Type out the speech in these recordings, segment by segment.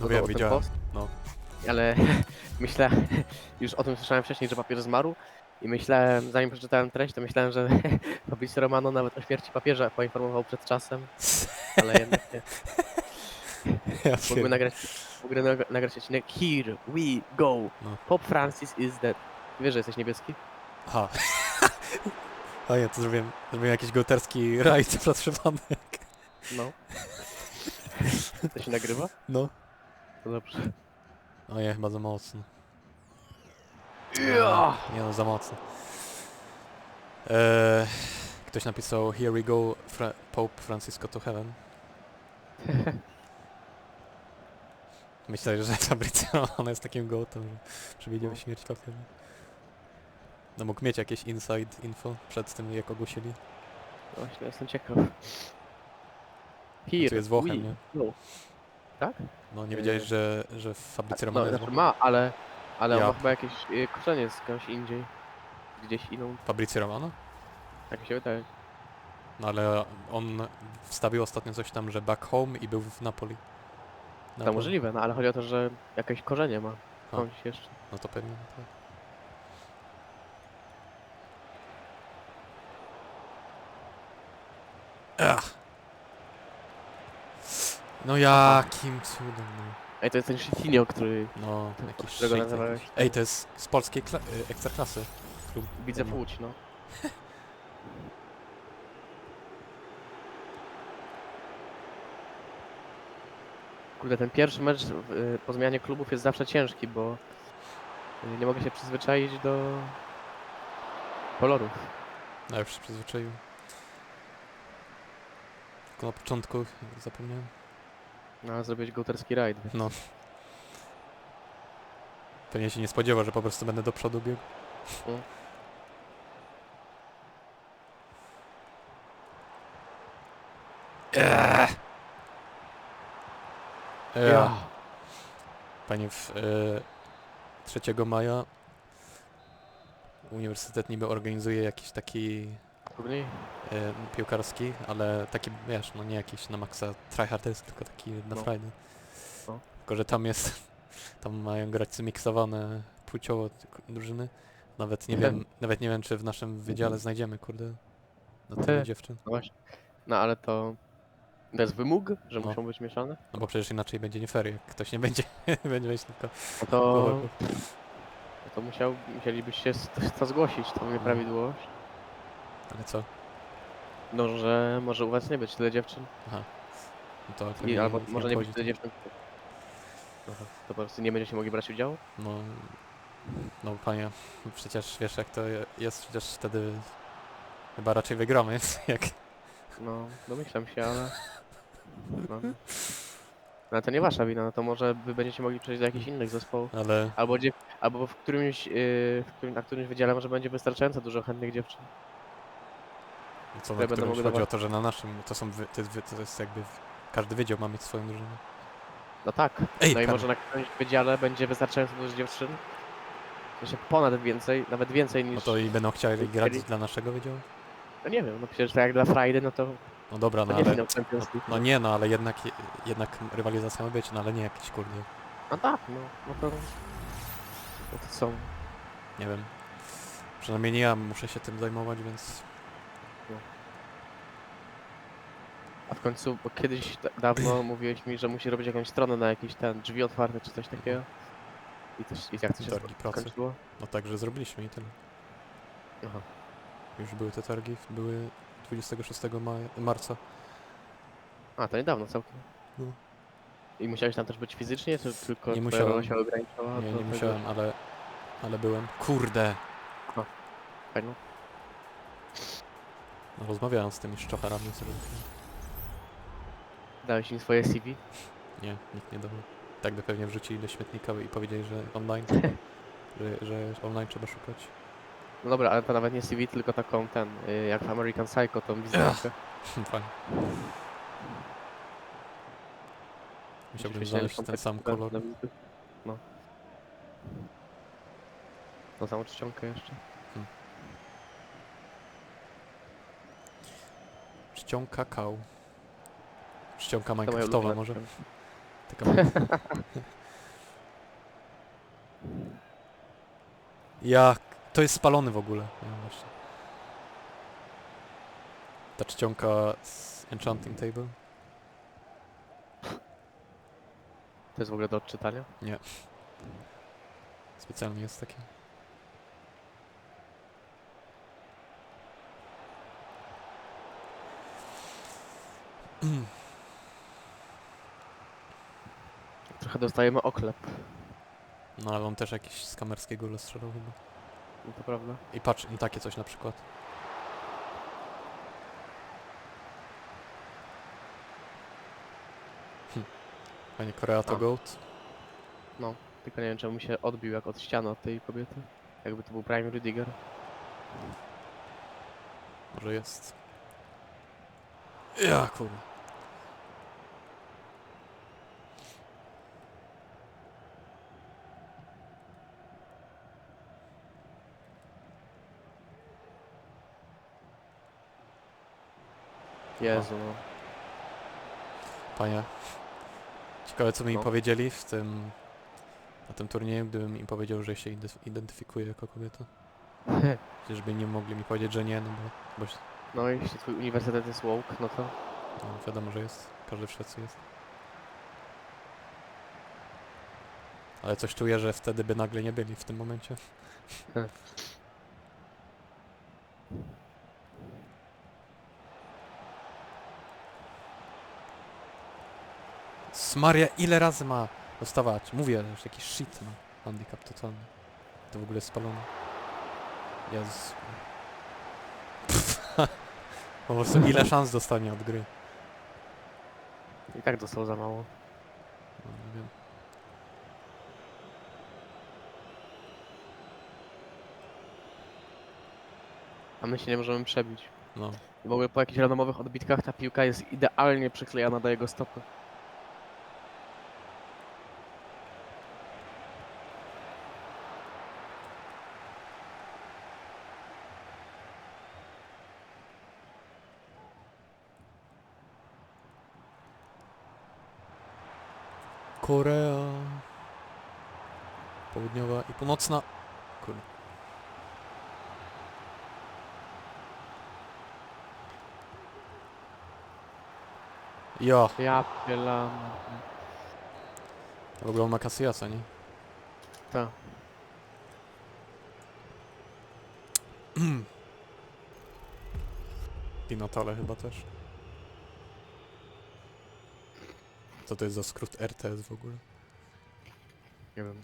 No wiem, widziałem. post. No. Ale myślę, już o tym słyszałem wcześniej, że papież zmarł i myślałem, zanim przeczytałem treść, to myślałem, że Fabrizio Romano nawet o śmierci papieża poinformował przed czasem, ale jednak nie. Ja Mógłby nagrać, mógłby nag- nagrać odcinek Here we go! No. Pope Francis is dead. Wiesz, że jesteś niebieski? Aha. O nie, to zrobiłem, zrobiłem jakiś gołterski rajd zatrzymany. No. To się nagrywa? No. To dobrze. O nie, chyba za mocno. Ja! Nie no, za mocno. Eee, ktoś napisał Here we go, Fra Pope Francisco to heaven. Myślę, że Fabrizio on jest takim gołtem, że przewidział No. śmierć papieża. No mógł mieć jakieś inside info przed tym, jak ogłosili. Właśnie, jestem ciekaw. tu Here jest Włochem, we nie? go. Tak? No nie wiedziałeś, że, że Fabrizio No, Romano jest znaczy Włochem? ma, ale, ale on Ja. ma chyba jakieś y, korzenie skądś indziej. Gdzieś inną, Fabrizio Romano? tak mi się wydaje. No ale on wstawił ostatnio coś tam, że back home i był w Napoli. To Napoli. możliwe, no ale chodzi o to, że jakieś korzenie ma. Skądś jeszcze. No to pewnie tak. Ach. No jakim cudem, no. Ej, to jest ten Shitinio, który No, jakiś którego shit nazywałeś jakiś. Ej, to jest z polskiej kla- y, ekstraklasy. Klub. widzę No. płóć, no. Kurde, ten pierwszy mecz y, po zmianie klubów jest zawsze ciężki, bo y, nie mogę się przyzwyczaić do kolorów. No już się przyzwyczaiłem. Tylko na początku zapomniałem. No, zrobić gołterski rajd. No. Pewnie się nie spodziewał, że po prostu będę do przodu biegł. Mm. Eee. Ja. Panie, w, e, 3 maja Uniwersytet niby organizuje jakiś taki Turniej? e, piłkarski, ale taki, wiesz, no nie jakiś na maksa tryharders, tylko taki na No. frajdę. No. Tylko, że tam jest, tam mają grać zmiksowane płciowo t- k- drużyny. Nawet nie wiem, nawet nie wiem, czy w naszym wydziale znajdziemy, kurde, na tyle Ty. dziewczyn. No właśnie. No ale to... To jest wymóg, że No. muszą być mieszane? No bo przecież inaczej będzie nie fair, jak ktoś nie będzie, będzie mieć tylko No to... chłopaków. No to musiał, musielibyście s- to zgłosić, tą nieprawidłowość. Ale co? No, że może u was nie być tyle dziewczyn. No to I, albo ich może nie być obchodzi tyle dziewczyn. Aha, to po prostu nie będziecie mogli brać udziału? No, no panie, przecież wiesz jak to je- jest, przecież wtedy chyba raczej wygramy, jak... No, domyślam się, ale... No. No ale to nie wasza wina, no to może wy będziecie mogli przejść do jakichś innych zespołów. Ale Albo, gdzie, albo w którymś, yy, w którym, na którymś wydziale może będzie wystarczająco dużo chętnych dziewczyn. Co, na którymś mogły chodzi o to, że na naszym, to są, wy, to, jest, wy- to jest jakby, każdy wydział ma mieć swoją drużynę. No tak. Ej, no i może na którymś wydziale będzie wystarczająco dużo dziewczyn. Jeszcze ponad więcej, nawet więcej niż... No to i będą chcieli grać dla naszego wydziału? No nie wiem, no przecież tak jak dla Friday, no to, No dobra, no ale... No, no nie, no ale jednak, jednak rywalizacja ma być, no ale nie jakiś kurde, No tak, no, no to... No to są... nie wiem. Przynajmniej nie ja muszę się tym zajmować, więc... A w końcu, bo kiedyś da- dawno mówiłeś mi, że musi robić jakąś stronę na jakieś ten drzwi otwarte czy coś takiego. I, to, i jak to się Targi pracy. skończyło? No także zrobiliśmy i tyle. Aha. Już były te targi, były 26 maja, marca. A, to niedawno całkiem. No. I musiałeś tam też być fizycznie, czy tylko Nie twoja rola musiałem. się ograniczała? Nie, do nie tego? musiałem, ale, ale byłem. Kurde! Fajno. No, rozmawiałem z tymi szczocharami, co robili. Dałeś im swoje CV? Nie, nikt nie dał. Tak by pewnie wrzucili do śmietnika i powiedzieli, że online, że, że online trzeba szukać. No dobra, ale to nawet nie CV, tylko taką ten, y, jak w American Psycho, tą wizytówkę. Fajnie. Musiałbym znaleźć ten sam kolor. No. Tą samą czcionkę jeszcze. Czcią kakao. Czcionka minecraftowa może. Taka... Jak? To jest spalony w ogóle. Właśnie. Ta czcionka z Enchanting Table. To jest w ogóle do odczytania. Specjalnie jest takie. Trochę dostajemy oklep. No ale on też jakiś z kamerskiego gole strzelał chyba. No to prawda. I patrz, i takie coś na przykład. Hm. Panie Korea to A. goat. Tylko nie wiem czemu mi się odbił jak od ściany od tej kobiety. Jakby to był Prime Rudiger. Może jest. Ja kurwa. Jezu no. Panie. Ciekawe co mi No. powiedzieli w tym... Na tym turnieju, gdybym im powiedział, że się identyf- identyfikuję jako kobieta. Czyżby nie mogli mi powiedzieć, że nie, no bo... bo się- No i jeśli twój uniwersytet jest woke, no to no, wiadomo, że jest. Każdy w Szwecji jest. Ale coś czuję, że wtedy by nagle nie byli w tym momencie. Smaria, ile razy ma dostawać? Mówię, że jakiś shit ma. Handicap totalny. To w ogóle jest spalone. Jezus. po prostu ile szans dostanie od gry? i tak dostał za mało. No, nie wiem. A my się nie możemy przebić. No. W ogóle po jakichś randomowych odbitkach ta piłka jest idealnie przyklejana do jego stopy. Korea. Południowa i północna. Kurde. Ja, Ja pielam. w ogóle on ma Casillasa, nie? Tak. I Natale chyba też. Co to jest za skrót RTS w ogóle? Nie wiem.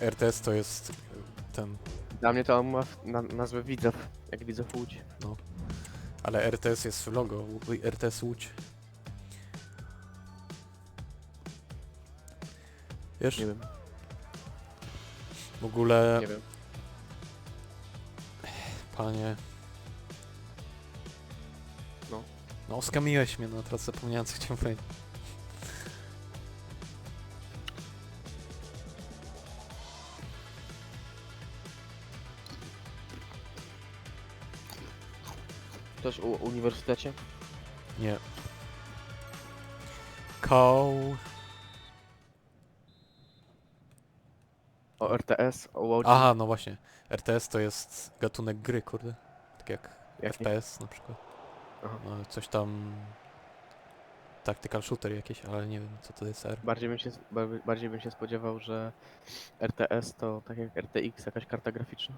RTS to jest y, ten, Dla mnie to on ma na, nazwę Widzew, jak Widzew Łódź. ale RTS jest w logo, RTS Łódź. Wiesz, Nie wiem, w ogóle, nie wiem. panie... No skamiłeś mnie, no teraz zapomniałem co chciałem powiedzieć. Też u uniwersytecie? Nie. Koł... O RTS, o Łodzi. Aha, no właśnie. RTS to jest gatunek gry, kurde. Tak jak Jaki? FPS na przykład. Aha. No, coś tam... Tactical shooter jakieś, ale nie wiem co to jest R. Bardziej bym, się, bardziej bym się spodziewał, że RTS to tak jak RTX, jakaś karta graficzna.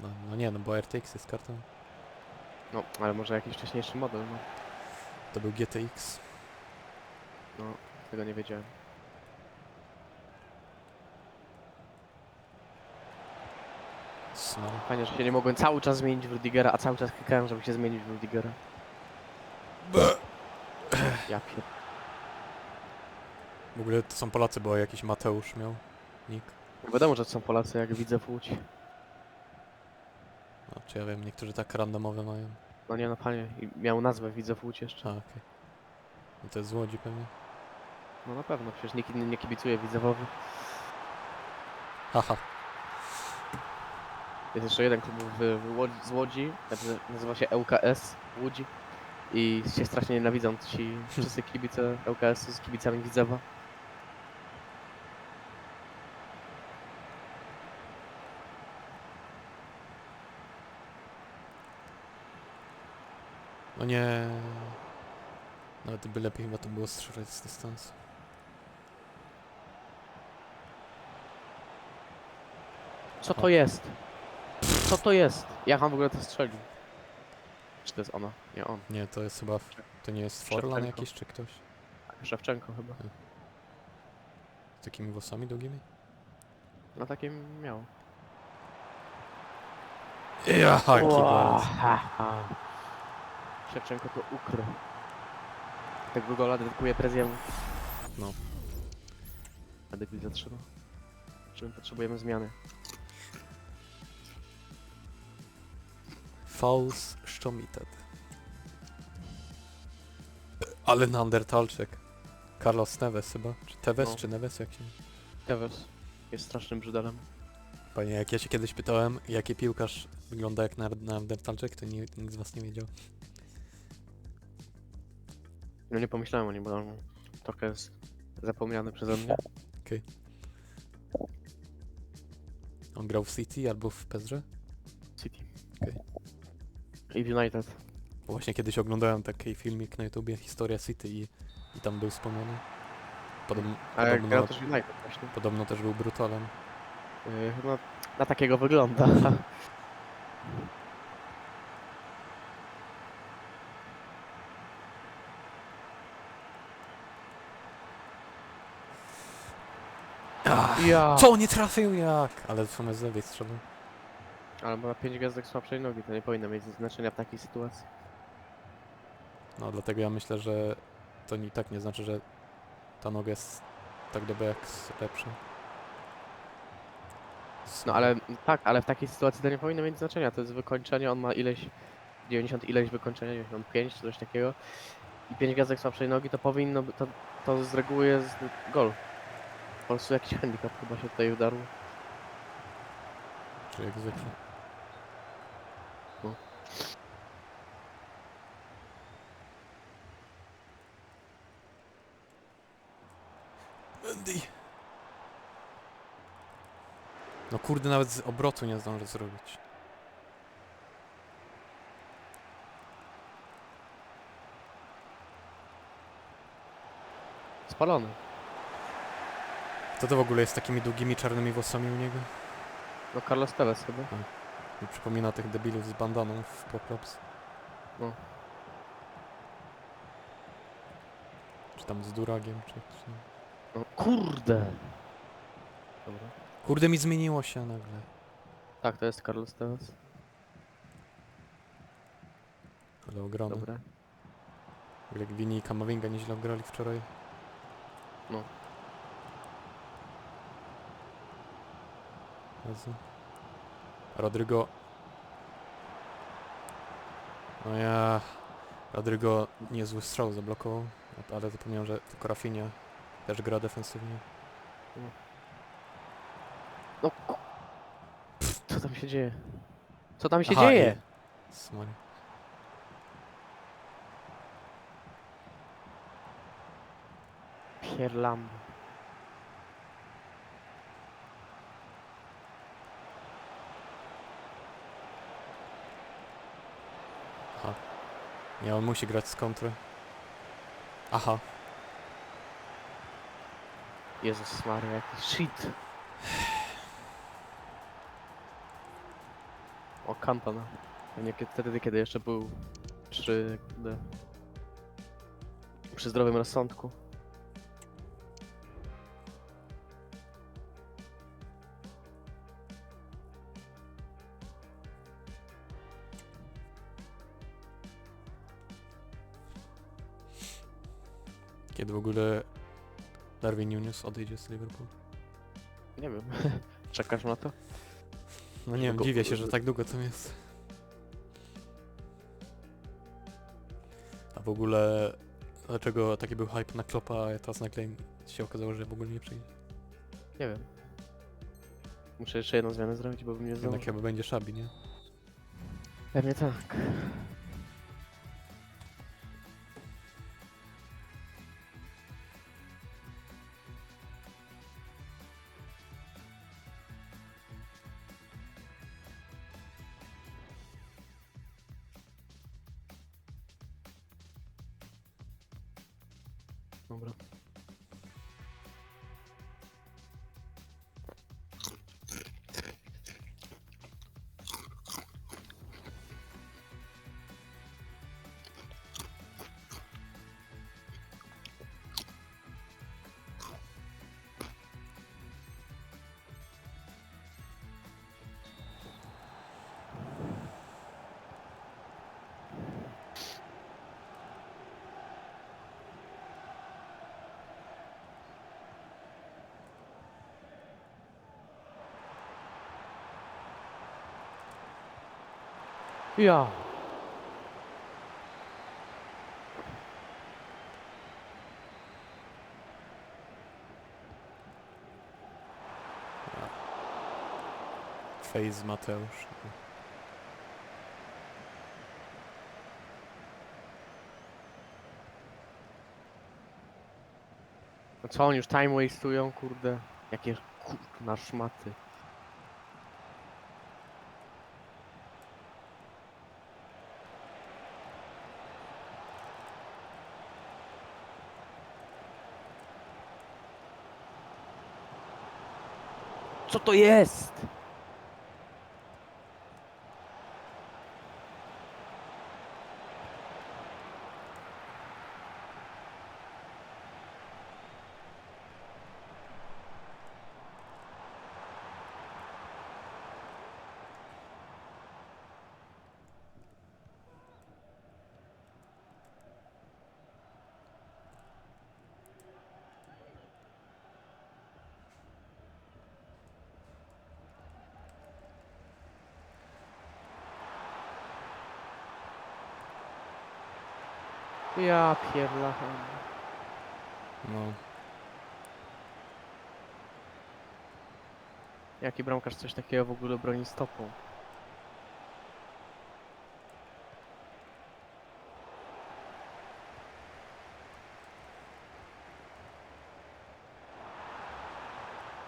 No, no nie, no bo RTX jest kartą. No, ale może jakiś wcześniejszy model, no. To był GTX. No, tego nie wiedziałem. No. Fajnie, że się nie mogłem cały czas zmienić w Rudigera, a cały czas klikałem, żeby się zmienić w Rudigera. Ja pier... W ogóle to są Polacy, bo jakiś Mateusz miał nick. Wiadomo, że to są Polacy, jak widzę w Łódź. No, czy ja wiem, niektórzy tak randomowe mają. No nie no, panie, i miał nazwę Widzę w Łódź jeszcze. A, okej. No to jest z Łodzi pewnie. No na pewno, przecież nikt inny nie kibicuje Widzewowi. Haha. Jest jeszcze jeden klub w, w Łodzi, z Łodzi, nazywa- nazywa się ŁKS Łódź. I się strasznie nienawidzą ci wszyscy kibice ŁKS-u z kibicami Widzewa. No nie. Nawet by lepiej chyba to było strzelać z dystansu. Co to jest? Co to jest? Jak on w ogóle to strzelił? Czy to jest ona? Nie on. Nie, to jest chyba... To nie jest Forlan Szewczenko. jakiś czy ktoś? Szewczenko chyba. Z takimi włosami długimi? No takim miał. Ha, ha. Szewczenko to ukrył. Tego gola dedykuje prezjemu. No. A debil zatrzymał. Czym potrzebujemy zmiany? Fauls Sztomited. Ale Neandertalczyk. Carlos Neves chyba? Czy Tevez, No. czy Neves, jak się... Tevez jest strasznym brzydelem. Panie, jak ja się kiedyś pytałem, jaki piłkarz wygląda jak Neander- Neandertalczyk, to nie, nikt z was nie wiedział. No nie pomyślałem o nim, bo on trochę jest zapomniany przeze mnie. On grał w City albo w PSG? City. Okej. I United. Bo właśnie kiedyś oglądałem taki filmik na YouTubie, Historia City i, i tam był wspomniany. Podobno, Ale podobno, grał też w United właśnie. podobno też był brutalem. Yy, no, na takiego wygląda. Ja. co nie trafił jak? Ale w lewej strzelał. Ale ma 5 gwiazdek słabszej nogi, to nie powinno mieć znaczenia w takiej sytuacji. No dlatego ja myślę, że to i tak nie znaczy, że ta noga jest tak dobra jak lepsza. No ale tak, ale w takiej sytuacji to nie powinno mieć znaczenia. To jest wykończenie, on ma ileś 90 ileś wykończenia, 95 czy coś takiego. I 5 gwiazdek słabszej nogi to powinno, to, to z reguły jest gol. Po prostu jakiś handicap chyba się tutaj udarł. Czy jak zwykle. Mendy. No kurde, nawet z obrotu nie zdążę zrobić. Spalony. Kto to w ogóle jest z takimi długimi czarnymi włosami u niego? No Carlos Tevez chyba. Mi przypomina tych debilów z bandaną w Poplops. No. Czy tam z Duragiem, czy... czy... No, kurde! Dobra. Kurde, mi zmieniło się nagle. Tak, to jest Carlos Tevez. Ale ogromne. Dobra. Jak Vini i Kamavinga nieźle grali wczoraj. No. Jezu. Rodrygo. No ja... Rodrygo niezły strzał zablokował, ale zapomniałem, że tylko Rafinha też gra defensywnie. No ku- Co tam się dzieje? Co tam się Aha, dzieje? i- Smaria. Pierlam. Nie, on musi grać z kontry. Aha. Jezus Maria, jaki shit. O, Cantona. Nie kie- wtedy, kiedy jeszcze był przy... kurde, Przy zdrowym rozsądku. Kiedy w ogóle Darwin Nunes odejdzie z Liverpool? Nie wiem. Czekasz na to? No nie wiem, Go- dziwię się, że tak długo tam jest. A w ogóle dlaczego taki był hype na Klopa, a teraz nagle się okazało, że w ogóle nie przyjdzie? Nie wiem. Muszę jeszcze jedną zmianę zrobić, bo bym nie Jednak zdążył. chyba będzie Szabi, nie? Pewnie tak. Ja. Face Mateusz. No co oni już time waste'ują, kurde? Jakie kurna szmaty. Co to jest? Ja pierdolę. No. Jaki bramkarz coś takiego w ogóle broni stopą?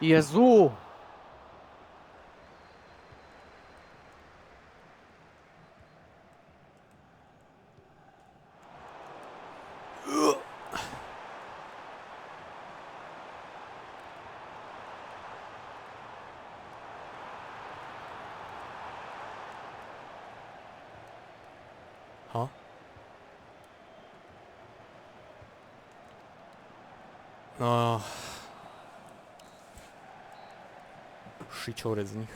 Jezu! No. Szyciory z nich.